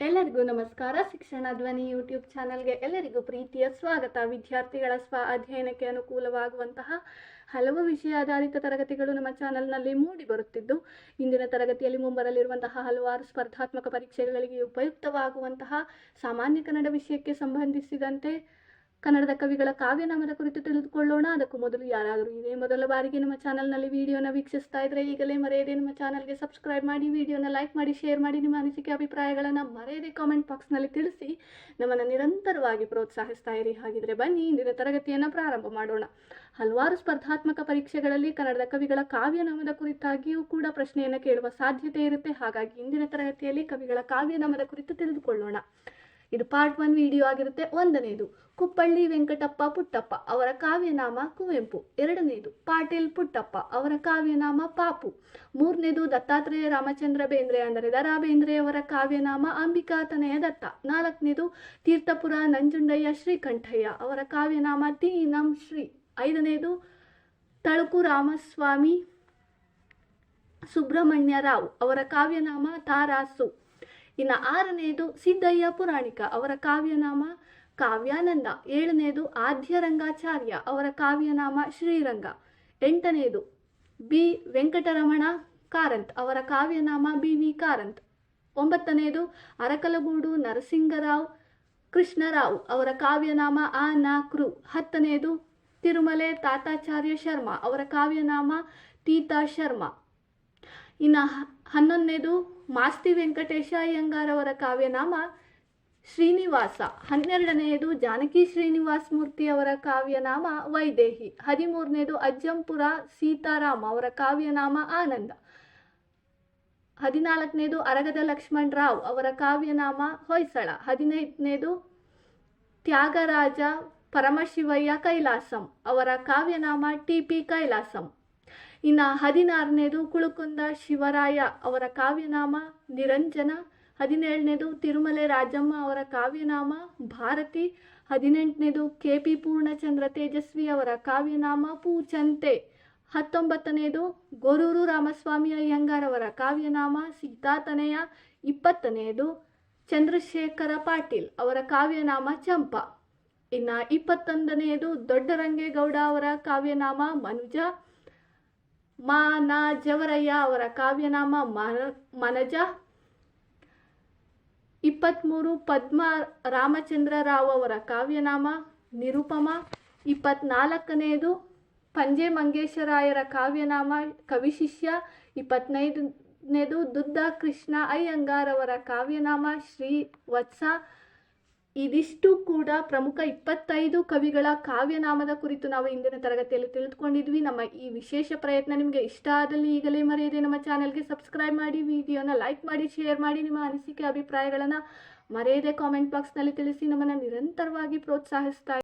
ಎಲ್ಲರಿಗೂ ನಮಸ್ಕಾರ. ಶಿಕ್ಷಣ ಧ್ವನಿ ಯೂಟ್ಯೂಬ್ ಚಾನಲ್ಗೆ ಎಲ್ಲರಿಗೂ ಪ್ರೀತಿಯ ಸ್ವಾಗತ. ವಿದ್ಯಾರ್ಥಿಗಳ ಸ್ವ ಅಧ್ಯಯನಕ್ಕೆ ಅನುಕೂಲವಾಗುವಂತಹ ಹಲವು ವಿಷಯ ಆಧಾರಿತ ತರಗತಿಗಳು ನಮ್ಮ ಚಾನಲ್ನಲ್ಲಿ ಮೂಡಿ ಬರುತ್ತಿದ್ದು, ಇಂದಿನ ತರಗತಿಯಲ್ಲಿ ಮುಂಬರಲಿರುವಂತಹ ಹಲವಾರು ಸ್ಪರ್ಧಾತ್ಮಕ ಪರೀಕ್ಷೆಗಳಿಗೆ ಉಪಯುಕ್ತವಾಗುವಂತಹ ಸಾಮಾನ್ಯ ಕನ್ನಡ ವಿಷಯಕ್ಕೆ ಸಂಬಂಧಿಸಿದಂತೆ ಕನ್ನಡದ ಕವಿಗಳ ಕಾವ್ಯನಾಮದ ಕುರಿತು ತಿಳಿದುಕೊಳ್ಳೋಣ. ಅದಕ್ಕೂ ಮೊದಲು ಯಾರಾದರೂ ಇದೇ ಮೊದಲ ಬಾರಿಗೆ ನಮ್ಮ ಚಾನಲ್ನಲ್ಲಿ ವಿಡಿಯೋನ ವೀಕ್ಷಿಸ್ತಾ ಇದ್ರೆ ಈಗಲೇ ಮರೆಯದೆ ನಮ್ಮ ಚಾನಲ್ಗೆ ಸಬ್ಸ್ಕ್ರೈಬ್ ಮಾಡಿ, ವಿಡಿಯೋನ ಲೈಕ್ ಮಾಡಿ, ಶೇರ್ ಮಾಡಿ, ನಿಮ್ಮ ಅನಿಸಿಕೆ ಅಭಿಪ್ರಾಯಗಳನ್ನು ಮರೆಯದೆ ಕಾಮೆಂಟ್ ಬಾಕ್ಸ್ನಲ್ಲಿ ತಿಳಿಸಿ. ನಮ್ಮನ್ನು ನಿರಂತರವಾಗಿ ಪ್ರೋತ್ಸಾಹಿಸ್ತಾ ಇರಿ. ಹಾಗಿದ್ರೆ ಬನ್ನಿ, ಇಂದಿನ ತರಗತಿಯನ್ನು ಪ್ರಾರಂಭ ಮಾಡೋಣ. ಹಲವಾರು ಸ್ಪರ್ಧಾತ್ಮಕ ಪರೀಕ್ಷೆಗಳಲ್ಲಿ ಕನ್ನಡದ ಕವಿಗಳ ಕಾವ್ಯನಾಮದ ಕುರಿತಾಗಿಯೂ ಕೂಡ ಪ್ರಶ್ನೆಯನ್ನು ಕೇಳುವ ಸಾಧ್ಯತೆ ಇರುತ್ತೆ. ಹಾಗಾಗಿ ಇಂದಿನ ತರಗತಿಯಲ್ಲಿ ಕವಿಗಳ ಕಾವ್ಯನಾಮದ ಕುರಿತು ತಿಳಿದುಕೊಳ್ಳೋಣ. ಇದು ಪಾರ್ಟ್ ಒನ್ ವಿಡಿಯೋ ಆಗಿರುತ್ತೆ. ಒಂದನೇದು, ಕುಪ್ಪಳ್ಳಿ ವೆಂಕಟಪ್ಪ ಪುಟ್ಟಪ್ಪ ಅವರ ಕಾವ್ಯನಾಮ ಕುವೆಂಪು. ಎರಡನೇದು, ಪಾಟೀಲ್ ಪುಟ್ಟಪ್ಪ ಅವರ ಕಾವ್ಯನಾಮ ಪಾಪು. ಮೂರನೇದು, ದತ್ತಾತ್ರೇಯ ರಾಮಚಂದ್ರ ಬೇಂದ್ರೆ ಅಂದರೆ ದರಾ ಬೇಂದ್ರೆ ಅವರ ಕಾವ್ಯನಾಮ ಅಂಬಿಕಾತನಯ ದತ್ತ. ನಾಲ್ಕನೇದು, ತೀರ್ಥಪುರ ನಂಜುಂಡಯ್ಯ ಶ್ರೀಕಂಠಯ್ಯ ಅವರ ಕಾವ್ಯನಾಮ ತಿ ಶ್ರೀ. ಐದನೇದು, ತಳುಕು ರಾಮಸ್ವಾಮಿ ಸುಬ್ರಹ್ಮಣ್ಯ ರಾವ್ ಅವರ ಕಾವ್ಯನಾಮ ತಾರಾಸು ಇನ್ನು ಆರನೆಯದು ಸಿದ್ದಯ್ಯ ಪುರಾಣಿಕ, ಅವರ ಕಾವ್ಯನಾಮ ಕಾವ್ಯಾನಂದ. ಏಳನೆಯದು ಆದ್ಯರಂಗಾಚಾರ್ಯ, ಅವರ ಕಾವ್ಯನಾಮ ಶ್ರೀರಂಗ. ಎಂಟನೆಯದು ಬಿ. ವೆಂಕಟರಮಣ ಕಾರಂತ್, ಅವರ ಕಾವ್ಯನಾಮ ಬಿ. ವಿ. ಕಾರಂತ್. ಒಂಬತ್ತನೆಯದು ಅರಕಲಗೂಡು ನರಸಿಂಗರಾವ್ ಕೃಷ್ಣರಾವ್, ಅವರ ಕಾವ್ಯನಾಮ ಆ. ನಾ. ಕೃ. ಹತ್ತನೆಯದು ತಿರುಮಲೆ ತಾತಾಚಾರ್ಯ ಶರ್ಮಾ, ಅವರ ಕಾವ್ಯನಾಮ ತೀತಾ ಶರ್ಮಾ. ಇನ್ನು ಹನ್ನೊಂದನೇದು ಮಾಸ್ತಿ ವೆಂಕಟೇಶ ಅಯ್ಯಂಗಾರವರ ಕಾವ್ಯನಾಮ ಶ್ರೀನಿವಾಸ. ಹನ್ನೆರಡನೆಯದು ಜಾನಕಿ ಶ್ರೀನಿವಾಸ ಮೂರ್ತಿ ಅವರ ಕಾವ್ಯನಾಮ ವೈದೇಹಿ. ಹದಿಮೂರನೇದು ಅಜ್ಜಂಪುರ ಸೀತಾರಾಮ ಅವರ ಕಾವ್ಯನಾಮ ಆನಂದ. ಹದಿನಾಲ್ಕನೇದು ಅರಗದ ಲಕ್ಷ್ಮಣ್ ರಾವ್ ಅವರ ಕಾವ್ಯನಾಮ ಹೊಯ್ಸಳ. ಹದಿನೈದನೇದು ತ್ಯಾಗರಾಜ ಪರಮಶಿವಯ್ಯ ಕೈಲಾಸಂ ಅವರ ಕಾವ್ಯನಾಮ ಟಿ ಪಿ ಕೈಲಾಸಂ. ಇನ್ನು ಹದಿನಾರನೇದು ಕುಳುಕುಂದ ಶಿವರಾಯ ಅವರ ಕಾವ್ಯನಾಮ ನಿರಂಜನ, ಹದಿನೇಳನೇದು ತಿರುಮಲೆ ರಾಜಮ್ಮ ಅವರ ಕಾವ್ಯನಾಮ ಭಾರತಿ, ಹದಿನೆಂಟನೇದು ಕೆ ಪಿ ಪೂರ್ಣಚಂದ್ರ ತೇಜಸ್ವಿ ಅವರ ಕಾವ್ಯನಾಮ ಪೂಚಂತೆ, ಹತ್ತೊಂಬತ್ತನೇದು ಗೊರೂರು ರಾಮಸ್ವಾಮಿ ಅಯ್ಯಂಗಾರ್ ಅವರ ಕಾವ್ಯನಾಮ ಸಿದ್ಧಾತನೆಯ ಇಪ್ಪತ್ತನೆಯದು ಚಂದ್ರಶೇಖರ ಪಾಟೀಲ್ ಅವರ ಕಾವ್ಯನಾಮ ಚಂಪ, ಇನ್ನು ಇಪ್ಪತ್ತೊಂದನೆಯದು ದೊಡ್ಡರಂಗೇಗೌಡ ಅವರ ಕಾವ್ಯನಾಮ ಮನುಜ ಮಾನ ಜವರಯ್ಯ ಅವರ ಕಾವ್ಯನಾಮ ಮನ, ಮನಜ. ಇಪ್ಪತ್ತ್ಮೂರು ಪದ್ಮ ರಾಮಚಂದ್ರ ರಾವ್ ಅವರ ಕಾವ್ಯನಾಮ ನಿರುಪಮ. ಇಪ್ಪತ್ನಾಲ್ಕನೆಯದು ಪಂಜೆ ಮಂಗೇಶರಾಯರ ಕಾವ್ಯನಾಮ ಕವಿಶಿಷ್ಯ ಇಪ್ಪತ್ತೈದನೇದು ದುದ್ದ ಕೃಷ್ಣ ಅಯ್ಯಂಗಾರವರ ಕಾವ್ಯನಾಮ ಶ್ರೀ ವತ್ಸ. ಇದಿಷ್ಟು ಕೂಡ ಪ್ರಮುಖ ಇಪ್ಪತ್ತೈದು ಕವಿಗಳ ಕಾವ್ಯನಾಮದ ಕುರಿತು ನಾವು ಇಂದಿನ ತರಗತಿಯಲ್ಲಿ ತಿಳಿದುಕೊಂಡಿದ್ವಿ. ನಮ್ಮ ಈ ವಿಶೇಷ ಪ್ರಯತ್ನ ನಿಮಗೆ ಇಷ್ಟ ಆದಲ್ಲಿ ಈಗಲೇ ಮರೆಯದೆ ನಮ್ಮ ಚಾನೆಲ್ಗೆ ಸಬ್ಸ್ಕ್ರೈಬ್ ಮಾಡಿ, ವಿಡಿಯೋನ ಲೈಕ್ ಮಾಡಿ, ಶೇರ್ ಮಾಡಿ, ನಿಮ್ಮ ಅನಿಸಿಕೆ, ಅಭಿಪ್ರಾಯಗಳನ್ನು ಮರೆಯದೆ ಕಾಮೆಂಟ್ ಬಾಕ್ಸ್ನಲ್ಲಿ ತಿಳಿಸಿ ನಮ್ಮನ್ನು ನಿರಂತರವಾಗಿ ಪ್ರೋತ್ಸಾಹಿಸ್ತಾ